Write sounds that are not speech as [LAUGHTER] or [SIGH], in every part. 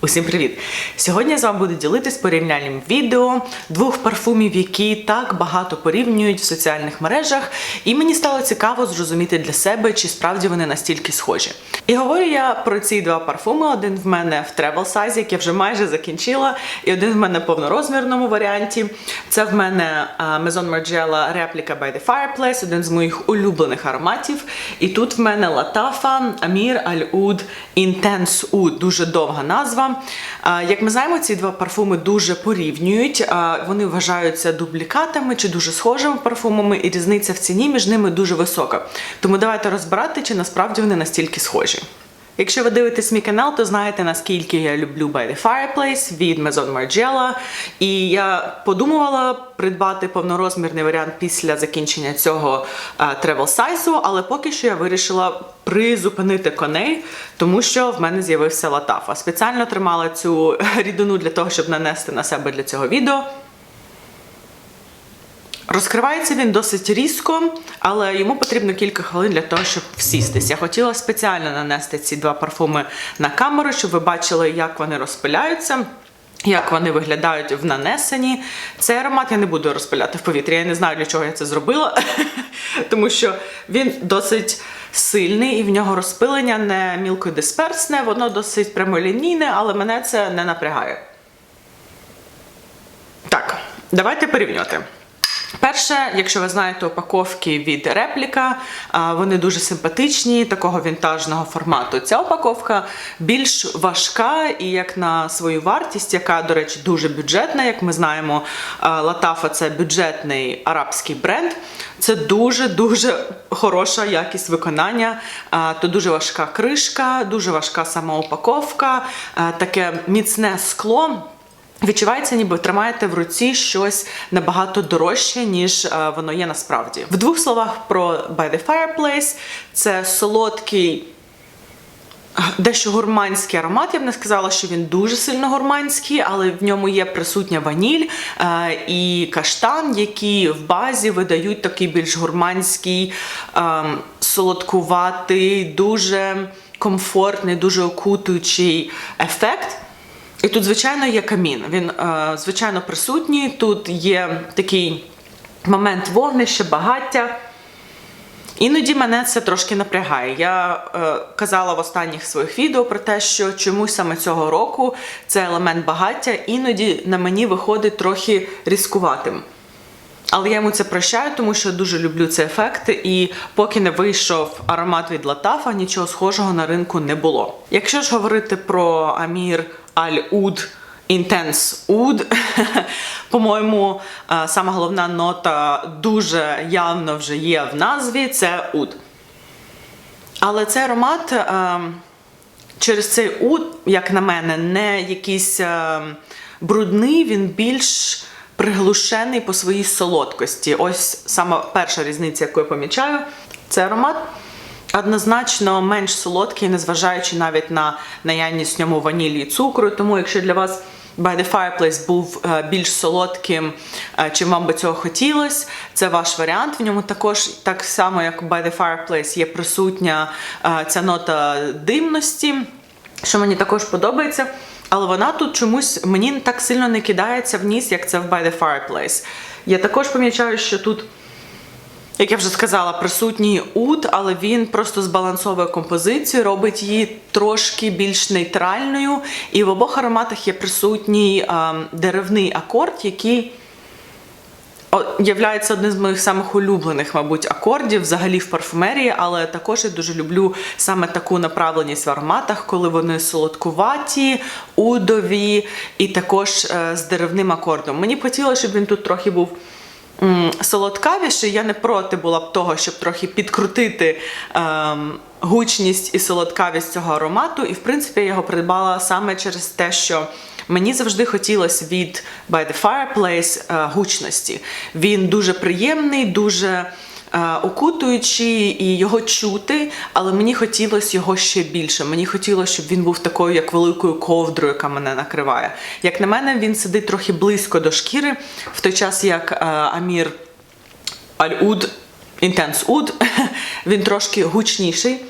Усім привіт! Сьогодні я з вами буду ділитись порівняльним відео двох парфумів, які так багато порівнюють в соціальних мережах, і мені стало цікаво зрозуміти для себе, чи справді вони настільки схожі. І говорю я про ці два парфуми. Один в мене в travel size, який я вже майже закінчила, і один в мене в повнорозмірному варіанті. Це в мене а, Maison Margiela Replica by the Fireplace, один з моїх улюблених ароматів. І тут в мене Латафа Al Oud Intense Oud, дуже довга назва. Як ми знаємо, ці два парфуми дуже порівнюють. Вони вважаються дублікатами чи дуже схожими парфумами, і різниця в ціні між ними дуже висока. Тому давайте розбирати, чи насправді вони настільки схожі. Якщо ви дивитесь мій канал, то знаєте наскільки я люблю By the Fireplace від Maison Margiela. І я подумувала придбати повнорозмірний варіант після закінчення цього е, travel сайзу, але поки що я вирішила призупинити коней, тому що в мене з'явився латафа. Спеціально тримала цю [LAUGHS] рідину для того, щоб нанести на себе для цього відео. Розкривається він досить різко, але йому потрібно кілька хвилин для того, щоб всістись. Я хотіла спеціально нанести ці два парфуми на камеру, щоб ви бачили, як вони розпиляються. Як вони виглядають в нанесенні. Цей аромат я не буду розпиляти в повітрі. Я не знаю, для чого я це зробила, [LAUGHS] тому що він досить сильний і в нього розпилення не мілкодисперсне, воно досить прямолінійне, але мене це не напрягає. Так, давайте порівнювати. Перше, якщо ви знаєте упаковки від репліка, вони дуже симпатичні, такого вінтажного формату. Ця упаковка більш важка і як на свою вартість, яка, до речі, дуже бюджетна. Як ми знаємо, Латафа це бюджетний арабський бренд. Це дуже-дуже хороша якість виконання. То дуже важка кришка, дуже важка сама упаковка, таке міцне скло. Відчувається, ніби тримаєте в руці щось набагато дорожче, ніж е, воно є насправді. В двох словах про By the Fireplace це солодкий. Дещо гурманський аромат, я б не сказала, що він дуже сильно гурманський, але в ньому є присутня ваніль е, і каштан, які в базі видають такий більш гурманський, е, солодкуватий, дуже комфортний, дуже окутуючий ефект. І тут, звичайно, є камін. Він, е, звичайно, присутній. Тут є такий момент вогнища, багаття. Іноді мене це трошки напрягає. Я е, казала в останніх своїх відео про те, що чомусь саме цього року це елемент багаття іноді на мені виходить трохи різкуватим. Але я йому це прощаю, тому що дуже люблю цей ефект, і поки не вийшов аромат від Латафа, нічого схожого на ринку не було. Якщо ж говорити про Амір Аль Уд Intense Oud, [LAUGHS] по-моєму, е, сама головна нота дуже явно вже є в назві це уд. Але цей аромат е, через цей уд, як на мене, не якийсь е, брудний, він більш приглушений по своїй солодкості. Ось сама перша різниця, яку я помічаю, це аромат. Однозначно менш солодкий, незважаючи навіть на наявність в ньому ванілі і цукру. Тому, якщо для вас By the Fireplace був е, більш солодким, е, чим вам би цього хотілося, це ваш варіант. В ньому також, так само, як By the Fireplace, є присутня е, ця нота димності, що мені також подобається. Але вона тут чомусь мені так сильно не кидається в як це в By the Fireplace. Я також помічаю, що тут. Як я вже сказала, присутній ут, але він просто збалансовує композицію, робить її трошки більш нейтральною. І в обох ароматах є присутній ем, деревний акорд, який являється одним з моїх самих улюблених, мабуть, акордів взагалі в парфумерії, але також я дуже люблю саме таку направленість в ароматах, коли вони солодкуваті, удові і також е, з деревним акордом. Мені б хотілося, щоб він тут трохи був м, солодкавіший. Я не проти була б того, щоб трохи підкрутити ем, гучність і солодкавість цього аромату. І в принципі я його придбала саме через те, що мені завжди хотілося від By the Fireplace е, гучності. Він дуже приємний, дуже е, окутуючий і його чути, але мені хотілося його ще більше. Мені хотілося, щоб він був такою, як великою ковдрою, яка мене накриває. Як на мене, він сидить трохи близько до шкіри, в той час як е, Амір Аль-Уд, Intense Уд, [LAUGHS] він трошки гучніший.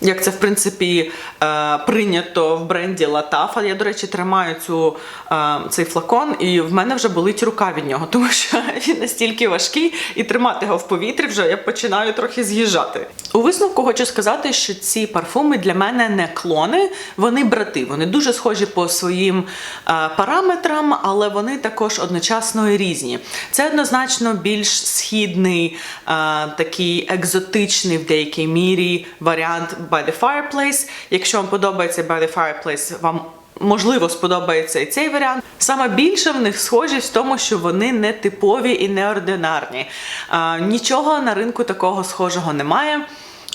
Як це в принципі е, прийнято в бренді Латафа. Я, до речі, тримаю цю, е, цей флакон, і в мене вже болить рука від нього, тому що [LAUGHS] він настільки важкий, і тримати його в повітрі вже я починаю трохи з'їжджати. У висновку хочу сказати, що ці парфуми для мене не клони, вони брати. Вони дуже схожі по своїм е, параметрам, але вони також одночасно і різні. Це однозначно більш східний, е, такий екзотичний в деякій мірі варіант By the Fireplace. Якщо вам подобається By the Fireplace, вам Можливо, сподобається і цей варіант. Саме більше в них схожість в тому, що вони не типові і неординарні. А, нічого на ринку такого схожого немає.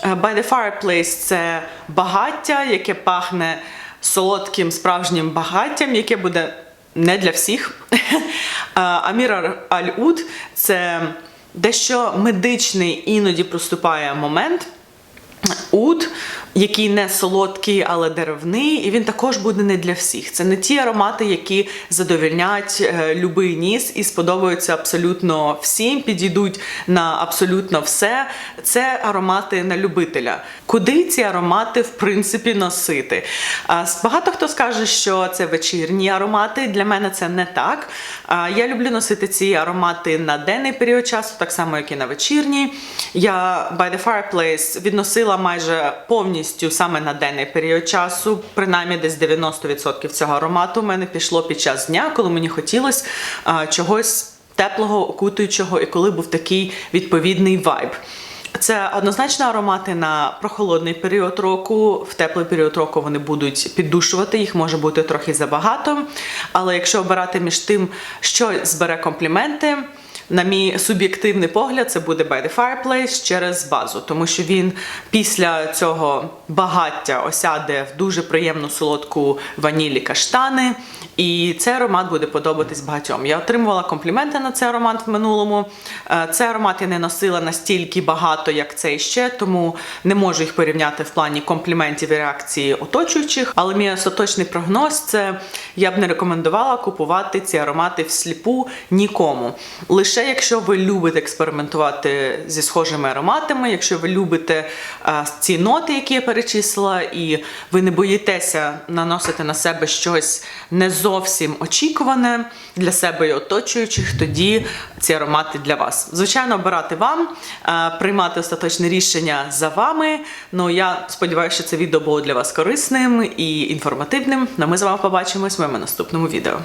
Е, By the Fireplace це багаття, яке пахне солодким справжнім багаттям, яке буде не для всіх. [LAUGHS] Амір Аль-Уд це дещо медичний, іноді проступає момент. Уд, який не солодкий, але деревний, і він також буде не для всіх. Це не ті аромати, які задовільнять е, любий ніс і сподобаються абсолютно всім, підійдуть на абсолютно все. Це аромати на любителя. Куди ці аромати в принципі носити? Багато хто скаже, що це вечірні аромати. Для мене це не так. Я люблю носити ці аромати на денний період часу, так само, як і на вечірній. Я By the Fireplace відносила майже повністю саме на денний період часу. Принаймні десь 90% цього аромату у мене пішло під час дня, коли мені хотілося чогось теплого, окутуючого, і коли був такий відповідний вайб. Це однозначно аромати на прохолодний період року. В теплий період року вони будуть піддушувати, їх може бути трохи забагато. Але якщо обирати між тим, що збере компліменти, на мій суб'єктивний погляд, це буде By the Fireplace через базу, тому що він після цього багаття осяде в дуже приємну солодку ванілі каштани. І цей аромат буде подобатись багатьом. Я отримувала компліменти на цей аромат в минулому. Е, Цей аромат я не носила настільки багато, як цей ще, тому не можу їх порівняти в плані компліментів і реакції оточуючих. Але мій остаточний прогноз це я б не рекомендувала купувати ці аромати всліпу нікому. Лише якщо ви любите експериментувати зі схожими ароматами, якщо ви любите ці ноти, які я перечислила, і ви не боїтеся наносити на себе щось не зовсім очікуване для себе і оточуючих, тоді ці аромати для вас. Звичайно, обирати вам, приймати остаточне рішення за вами. Ну я сподіваюся, що це відео було для вас корисним і інформативним. Ну, ми з вами побачимось в моєму наступному відео.